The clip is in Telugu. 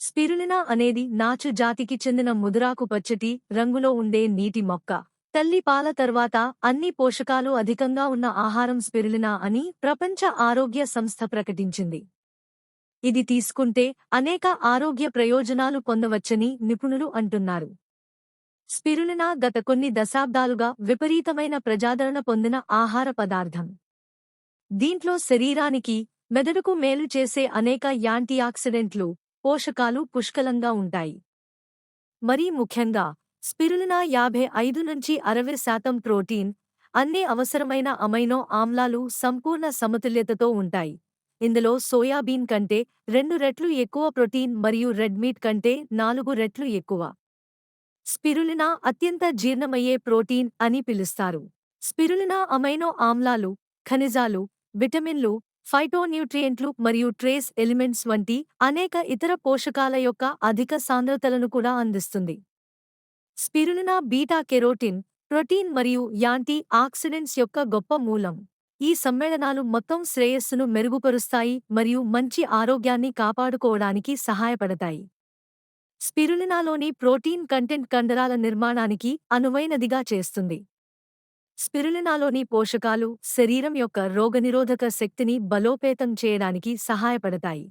స్పిరులినా అనేది నాచు జాతికి చెందిన ముదురాకు పచ్చటి రంగులో ఉండే నీటి మొక్క. తల్లి పాల తర్వాత అన్ని పోషకాలు అధికంగా ఉన్న ఆహారం స్పిరులినా అని ప్రపంచ ఆరోగ్య సంస్థ ప్రకటించింది. ఇది తీసుకుంటే అనేక ఆరోగ్య ప్రయోజనాలు పొందవచ్చని నిపుణులు అంటున్నారు. స్పిరులినా గత కొన్ని దశాబ్దాలుగా విపరీతమైన ప్రజాదరణ పొందిన ఆహార పదార్థం. దీంట్లో శరీరానికి మెదడుకు మేలు చేసే అనేక యాంటీఆక్సిడెంట్లు పోషకాలు పుష్కలంగా ఉంటాయి. మరీ ముఖ్యంగా స్పిరులినా యాభై ఐదు నుంచి అరవై శాతం ప్రోటీన్ అన్ని అవసరమైన అమైనో ఆమ్లాలు సంపూర్ణ సమతుల్యతతో ఉంటాయి. ఇందులో సోయాబీన్ కంటే రెండు రెట్లు ఎక్కువ ప్రోటీన్ మరియు రెడ్ మీట్ కంటే నాలుగు రెట్లు ఎక్కువ. స్పిరులినా అత్యంత జీర్ణమయ్యే ప్రోటీన్ అని పిలుస్తారు. స్పిరులినా అమైనో ఆమ్లాలు ఖనిజాలు విటమిన్లు ఫైటోన్యూట్రియంట్లు మరియు ట్రేస్ ఎలిమెంట్స్ వంటి అనేక ఇతర పోషకాల యొక్క అధిక సాంద్రతలను కూడా అందిస్తుంది. స్పిరులినా బీటా కెరోటిన్ ప్రోటీన్ మరియు యాంటీ ఆక్సిడెంట్స్ యొక్క గొప్ప మూలం. ఈ సమ్మేళనాలు మొత్తం శ్రేయస్సును మెరుగుపరుస్తాయి మరియు మంచి ఆరోగ్యాన్ని కాపాడుకోవడానికి సహాయపడతాయి. స్పిరులినాలోని ప్రోటీన్ కంటెంట్ కండరాల నిర్మాణానికి అనువైనదిగా చేస్తుంది. స్పిరులినాలోని పోషకాలు శరీరం యొక్క రోగనిరోధక శక్తిని బలోపేతం చేయడానికి సహాయపడతాయి.